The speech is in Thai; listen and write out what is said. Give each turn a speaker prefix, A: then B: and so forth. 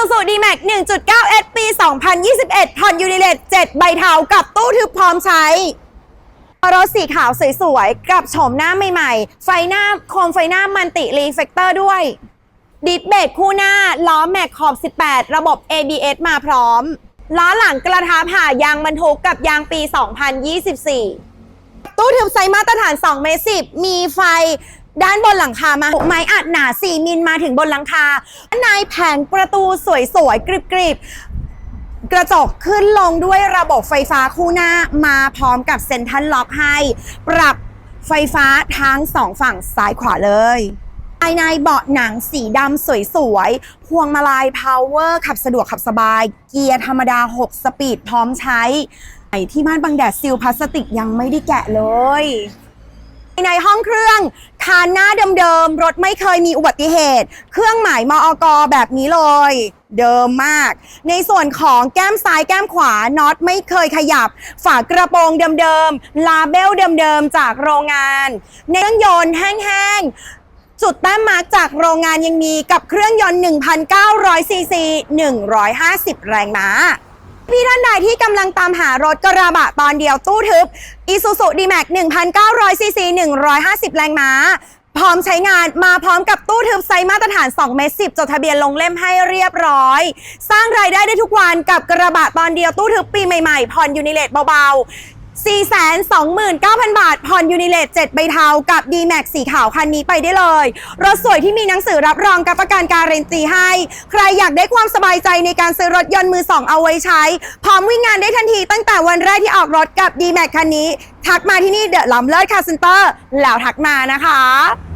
A: Isuzu D-Max 1.9 S ปี 2021ผ่อนยูนิเลต7ใบเทากับตู้ทึบพร้อมใช้รถสีขาวสวยๆ กับโฉมหน้าใหม่ๆ ไฟหน้าโคมไฟหน้ามันติรีเฟกเตอร์ด้วย ดิสเบรกคู่หน้า ล้อแม็กขอบ 18 ระบบ ABS มาพร้อม ล้อหลังกระทะผ่ายางบรรทุกกับยางปี 2024 ตู้ทึบไซส์มาตรฐาน 2 เมตร 10 มีไฟ ด้านบนหลังคามาไม้อัดหนา 4 มิลมาถึงบนหลังคาด้านในแผงประตูสวยๆ กริบๆ กระจกขึ้นลงด้วยระบบไฟฟ้าคู่หน้ามาพร้อมกับเซ็นทรัลล็อกให้ ปรับไฟฟ้าทั้งสองฝั่งซ้ายขวาเลยภายในเบาะหนังสีดำสวยๆ พวงมาลัยพาวเวอร์ขับสะดวกขับสบาย เกียร์ธรรมดา 6 สปีดพร้อมใช้ไอที่ม่านบังแดดซีลพลาสติกยังไม่ได้แกะเลย ในห้องเครื่องานหน้าเดิมๆ รถไม่เคยมีอุบัติเหตุ เครื่องหมายมอกแบบนี้เลย เดิมมาก ในส่วนของแก้มซ้ายแก้มขวาน็อตไม่เคยขยับ ฝากระโปรงเดิมๆ ลาเบลเดิมๆ จากโรงงาน ในเครื่องยนต์แห้งๆ จุดแต้มมาร์กจากโรงงานยังมีกับเครื่องยนต์ 1,900ซีซี150 แรงม้า พี่ท่านใดที่กำลังตามหารถกระบะตอนเดียวตู้ทึบ Isuzu D-Max 1,900 cc 150 แรงม้า พร้อมใช้งานมาพร้อมกับตู้ทึบไซส์มาตรฐาน 2 เมตร 10 จดทะเบียนลงเล่มให้เรียบร้อย สร้างรายได้ได้ทุกวันกับกระบะตอนเดียวตู้ทึบปีใหม่ๆผ่อนยูนิเลตเบาๆ 429,000 บาท ผ่อนยูนิเลต7ใบเทา กับ D-Max สีขาวคันนี้ไปได้เลย รถสวยที่มีหนังสือรับรองกับประกันการันตีให้ ใครอยากได้ความสบายใจในการซื้อรถยนต์มือสองเอาไว้ใช้ พร้อมวิ่งงานได้ทันทีตั้งแต่วันแรกที่ออกรถกับ D-Max คันนี้ ทักมาที่นี่เดอะลัมเลิศคาร์เซนเตอร์แล้วทักมานะคะ